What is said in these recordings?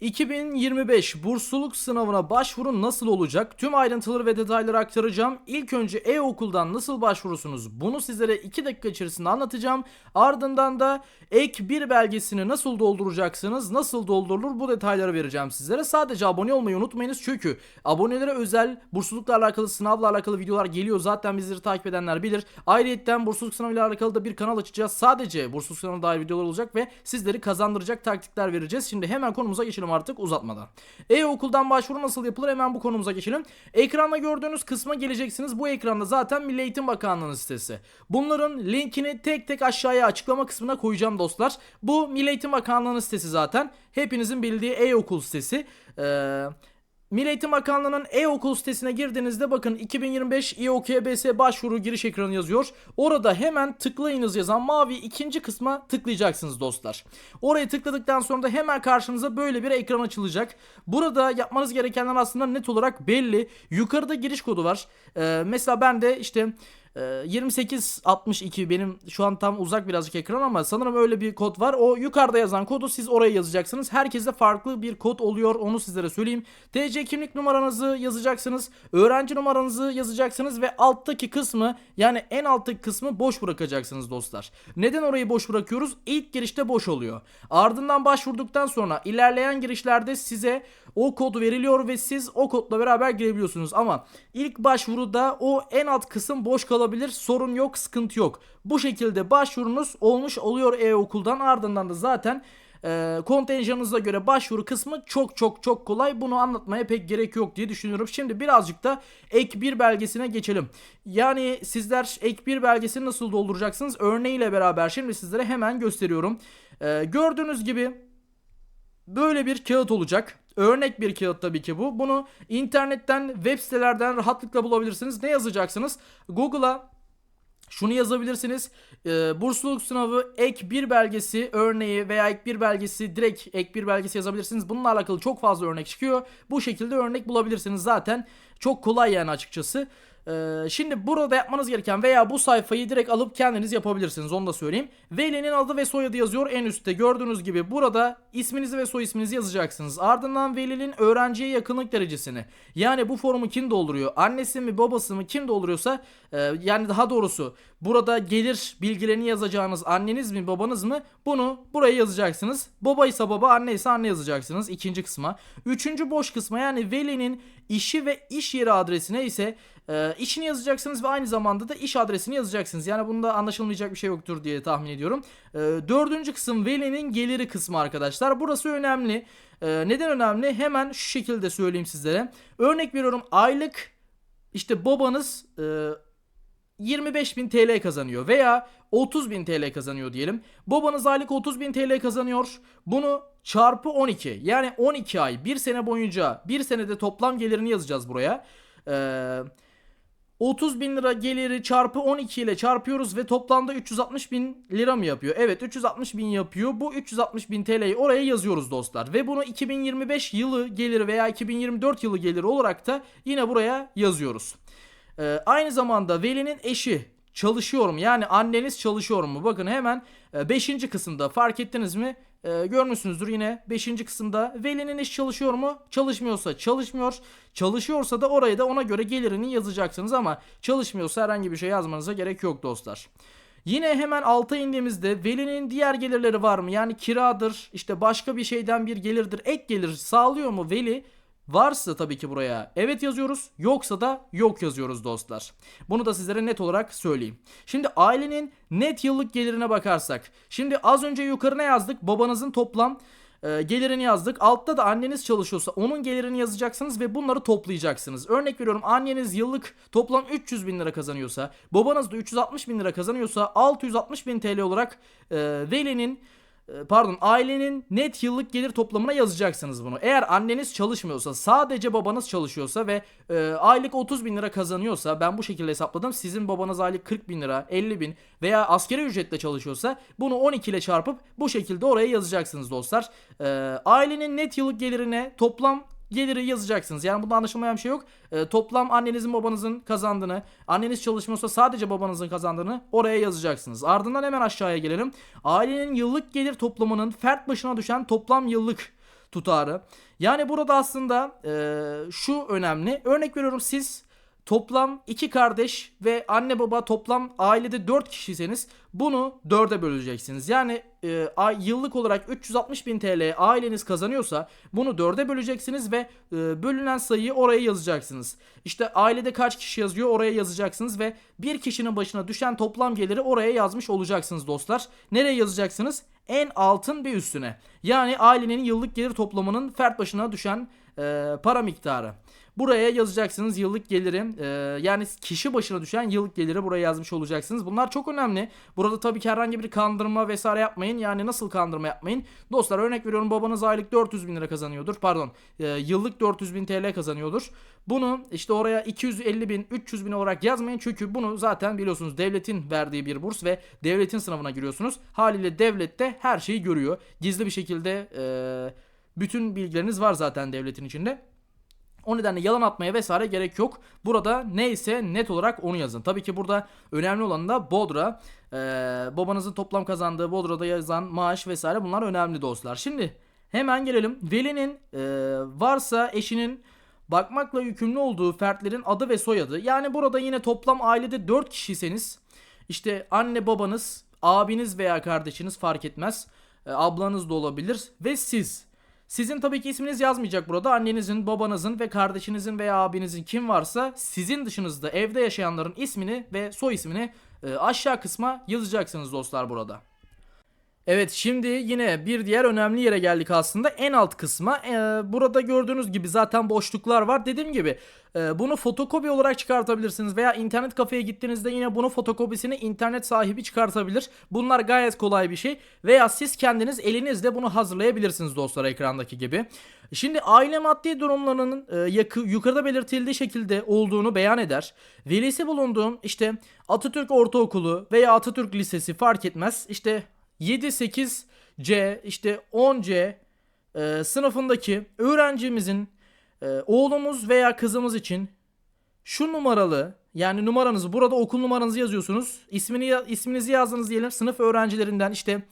2025 bursluluk sınavına başvuru nasıl olacak? Tüm ayrıntıları ve detayları aktaracağım. İlk önce e-okuldan nasıl başvurursunuz? Bunu sizlere 2 dakika içerisinde anlatacağım. Ardından da ek bir belgesini nasıl dolduracaksınız? Nasıl doldurulur? Bu detayları vereceğim sizlere. Sadece abone olmayı unutmayınız çünkü abonelere özel burslulukla alakalı, sınavla alakalı videolar geliyor. Zaten bizleri takip edenler bilir. Ayrıyeten bursluluk sınavıyla alakalı da bir kanal açacağız. Sadece bursluluk sınavına dair videolar olacak ve sizleri kazandıracak taktikler vereceğiz. Şimdi hemen konumuza geçelim artık uzatmadan. E-okuldan başvuru nasıl yapılır? Hemen bu konumuza geçelim. Ekranda gördüğünüz kısma geleceksiniz. Bu ekranda zaten Milli Eğitim Bakanlığı'nın sitesi. Bunların linkini tek tek aşağıya açıklama kısmına koyacağım dostlar. Bu Milli Eğitim Bakanlığı'nın sitesi zaten. Hepinizin bildiği e-okul sitesi. Ee, Milli Eğitim Bakanlığı'nın e-okul sitesine girdiğinizde bakın 2025 İOKBS başvuru giriş ekranı yazıyor. Orada hemen tıklayınız yazan mavi ikinci kısma tıklayacaksınız dostlar. Oraya tıkladıktan sonra da hemen karşınıza böyle bir ekran açılacak. Burada yapmanız gerekenler aslında net olarak belli. Yukarıda giriş kodu var. Ee, mesela ben de işte ee, 2862 benim şu an tam uzak birazcık ekran ama sanırım öyle bir kod var. O yukarıda yazan kodu siz oraya yazacaksınız. Herkese farklı bir kod oluyor onu sizlere söyleyeyim. TC kimlik numaranızı yazacaksınız. Öğrenci numaranızı yazacaksınız ve alttaki kısmı yani en alttaki kısmı boş bırakacaksınız dostlar. Neden orayı boş bırakıyoruz? İlk girişte boş oluyor. Ardından başvurduktan sonra ilerleyen girişlerde size o kod veriliyor ve siz o kodla beraber girebiliyorsunuz. Ama ilk başvuruda o en alt kısım boş kalabilir. Sorun yok, sıkıntı yok. Bu şekilde başvurunuz olmuş oluyor e-okuldan. Ardından da zaten e, kontenjanınıza göre başvuru kısmı çok çok çok kolay. Bunu anlatmaya pek gerek yok diye düşünüyorum. Şimdi birazcık da ek bir belgesine geçelim. Yani sizler ek bir belgesini nasıl dolduracaksınız? Örneğiyle beraber şimdi sizlere hemen gösteriyorum. E, gördüğünüz gibi böyle bir kağıt olacak. Örnek bir kağıt tabii ki bu. Bunu internetten, web sitelerden rahatlıkla bulabilirsiniz. Ne yazacaksınız? Google'a şunu yazabilirsiniz. Ee, bursluluk sınavı ek bir belgesi örneği veya ek bir belgesi direkt ek bir belgesi yazabilirsiniz. Bununla alakalı çok fazla örnek çıkıyor. Bu şekilde örnek bulabilirsiniz zaten. Çok kolay yani açıkçası. Ee, şimdi burada yapmanız gereken veya bu sayfayı direkt alıp kendiniz yapabilirsiniz onu da söyleyeyim. Velinin adı ve soyadı yazıyor en üstte gördüğünüz gibi burada isminizi ve soy isminizi yazacaksınız. Ardından velinin öğrenciye yakınlık derecesini yani bu formu kim dolduruyor annesi mi babası mı kim dolduruyorsa e, yani daha doğrusu burada gelir bilgilerini yazacağınız anneniz mi babanız mı bunu buraya yazacaksınız. Baba ise baba anne ise anne yazacaksınız ikinci kısma. Üçüncü boş kısma yani velinin işi ve iş yeri adresine ise e, işini yazacaksınız ve aynı zamanda da iş adresini yazacaksınız. Yani bunda anlaşılmayacak bir şey yoktur diye tahmin ediyorum. E, dördüncü kısım velinin geliri kısmı arkadaşlar. Burası önemli. E, neden önemli? Hemen şu şekilde söyleyeyim sizlere. Örnek veriyorum aylık işte babanız e, 25.000 TL kazanıyor veya 30.000 TL kazanıyor diyelim. Babanız aylık 30.000 TL kazanıyor. Bunu çarpı 12 yani 12 ay 1 sene boyunca 1 senede toplam gelirini yazacağız buraya. Eee 30 bin lira geliri çarpı 12 ile çarpıyoruz ve toplamda 360 bin lira mı yapıyor? Evet 360 bin yapıyor. Bu 360 bin TL'yi oraya yazıyoruz dostlar. Ve bunu 2025 yılı geliri veya 2024 yılı geliri olarak da yine buraya yazıyoruz. Ee, aynı zamanda velinin eşi çalışıyor mu? Yani anneniz çalışıyor mu? Bakın hemen 5. kısımda fark ettiniz mi? Ee, görmüşsünüzdür yine 5. kısımda velinin iş çalışıyor mu? Çalışmıyorsa çalışmıyor. Çalışıyorsa da oraya da ona göre gelirini yazacaksınız ama çalışmıyorsa herhangi bir şey yazmanıza gerek yok dostlar. Yine hemen alta indiğimizde velinin diğer gelirleri var mı? Yani kiradır, işte başka bir şeyden bir gelirdir, ek gelir sağlıyor mu veli? Varsa tabii ki buraya evet yazıyoruz. Yoksa da yok yazıyoruz dostlar. Bunu da sizlere net olarak söyleyeyim. Şimdi ailenin net yıllık gelirine bakarsak. Şimdi az önce yukarına yazdık. Babanızın toplam e, gelirini yazdık. Altta da anneniz çalışıyorsa onun gelirini yazacaksınız ve bunları toplayacaksınız. Örnek veriyorum anneniz yıllık toplam 300 bin lira kazanıyorsa babanız da 360 bin lira kazanıyorsa 660 bin TL olarak e, velinin pardon ailenin net yıllık gelir toplamına yazacaksınız bunu. Eğer anneniz çalışmıyorsa sadece babanız çalışıyorsa ve e, aylık 30 bin lira kazanıyorsa ben bu şekilde hesapladım. Sizin babanız aylık 40 bin lira 50 bin veya askeri ücretle çalışıyorsa bunu 12 ile çarpıp bu şekilde oraya yazacaksınız dostlar. E, ailenin net yıllık gelirine toplam geliri yazacaksınız. Yani bunda anlaşılmayan bir şey yok. Ee, toplam annenizin babanızın kazandığını, anneniz çalışmıyorsa sadece babanızın kazandığını oraya yazacaksınız. Ardından hemen aşağıya gelelim. Ailenin yıllık gelir toplamının fert başına düşen toplam yıllık tutarı. Yani burada aslında e, şu önemli. Örnek veriyorum siz toplam iki kardeş ve anne baba toplam ailede 4 kişiyseniz bunu 4'e böleceksiniz. Yani e, ay, yıllık olarak 360 bin TL aileniz kazanıyorsa bunu 4'e böleceksiniz ve e, bölünen sayıyı oraya yazacaksınız. İşte ailede kaç kişi yazıyor oraya yazacaksınız ve bir kişinin başına düşen toplam geliri oraya yazmış olacaksınız dostlar. Nereye yazacaksınız? En altın bir üstüne. Yani ailenin yıllık gelir toplamının fert başına düşen e, para miktarı. Buraya yazacaksınız yıllık geliri e, yani kişi başına düşen yıllık geliri buraya yazmış olacaksınız. Bunlar çok önemli. Burada tabii ki herhangi bir kandırma vesaire yapmayın. Yani nasıl kandırma yapmayın? Dostlar örnek veriyorum babanız aylık 400 bin lira kazanıyordur. Pardon e, yıllık 400 bin TL kazanıyordur. Bunu işte oraya 250 bin 300 bin olarak yazmayın. Çünkü bunu zaten biliyorsunuz devletin verdiği bir burs ve devletin sınavına giriyorsunuz. Haliyle devlet de her şeyi görüyor. Gizli bir şekilde e, bütün bilgileriniz var zaten devletin içinde. O nedenle yalan atmaya vesaire gerek yok. Burada neyse net olarak onu yazın. Tabii ki burada önemli olan da Bodra. Ee, babanızın toplam kazandığı Bodra'da yazan maaş vesaire bunlar önemli dostlar. Şimdi hemen gelelim. Velinin e, varsa eşinin bakmakla yükümlü olduğu fertlerin adı ve soyadı. Yani burada yine toplam ailede 4 kişiyseniz işte anne babanız, abiniz veya kardeşiniz fark etmez. E, ablanız da olabilir ve siz. Sizin tabii ki isminiz yazmayacak burada. Annenizin, babanızın ve kardeşinizin veya abinizin kim varsa sizin dışınızda evde yaşayanların ismini ve soy ismini e, aşağı kısma yazacaksınız dostlar burada. Evet şimdi yine bir diğer önemli yere geldik aslında en alt kısma. Ee, burada gördüğünüz gibi zaten boşluklar var. Dediğim gibi e, bunu fotokopi olarak çıkartabilirsiniz veya internet kafeye gittiğinizde yine bunu fotokopisini internet sahibi çıkartabilir. Bunlar gayet kolay bir şey. Veya siz kendiniz elinizle bunu hazırlayabilirsiniz dostlar ekrandaki gibi. Şimdi aile maddi durumlarının e, yakı, yukarıda belirtildiği şekilde olduğunu beyan eder. Velisi bulunduğum işte Atatürk Ortaokulu veya Atatürk Lisesi fark etmez. İşte 7-8C işte 10C e, sınıfındaki öğrencimizin e, oğlumuz veya kızımız için şu numaralı yani numaranızı burada okul numaranızı yazıyorsunuz. İsmini isminizi yazdınız diyelim sınıf öğrencilerinden işte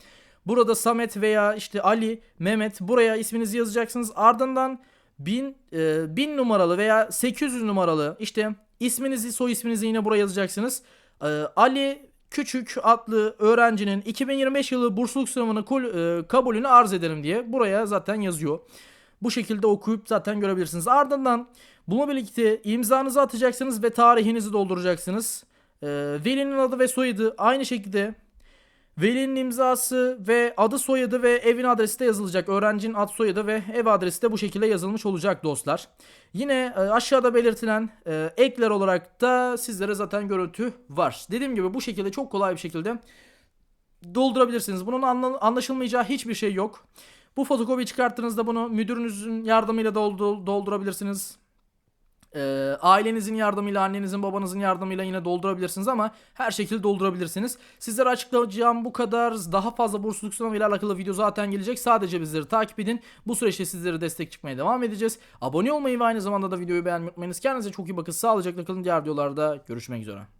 burada Samet veya işte Ali, Mehmet buraya isminizi yazacaksınız. Ardından 1000 e, 1000 numaralı veya 800 numaralı işte isminizi soy isminizi yine buraya yazacaksınız. E, Ali Küçük adlı öğrencinin 2025 yılı bursluluk sınavını e, kabulünü arz ederim diye buraya zaten yazıyor. Bu şekilde okuyup zaten görebilirsiniz. Ardından bununla birlikte imzanızı atacaksınız ve tarihinizi dolduracaksınız. E, velinin adı ve soyadı aynı şekilde velinin imzası ve adı soyadı ve evin adresi de yazılacak. Öğrencinin ad soyadı ve ev adresi de bu şekilde yazılmış olacak dostlar. Yine e, aşağıda belirtilen e, ekler olarak da sizlere zaten görüntü var. Dediğim gibi bu şekilde çok kolay bir şekilde doldurabilirsiniz. Bunun anla- anlaşılmayacağı hiçbir şey yok. Bu fotokopi çıkarttığınızda bunu müdürünüzün yardımıyla doldu- doldurabilirsiniz. E, ailenizin yardımıyla, annenizin, babanızın yardımıyla yine doldurabilirsiniz ama her şekilde doldurabilirsiniz. Sizlere açıklayacağım bu kadar. Daha fazla bursluluk sınavıyla alakalı video zaten gelecek. Sadece bizleri takip edin. Bu süreçte sizlere destek çıkmaya devam edeceğiz. Abone olmayı ve aynı zamanda da videoyu beğenmeyi unutmayınız. Kendinize çok iyi bakın. Sağlıcakla kalın. Diğer videolarda görüşmek üzere.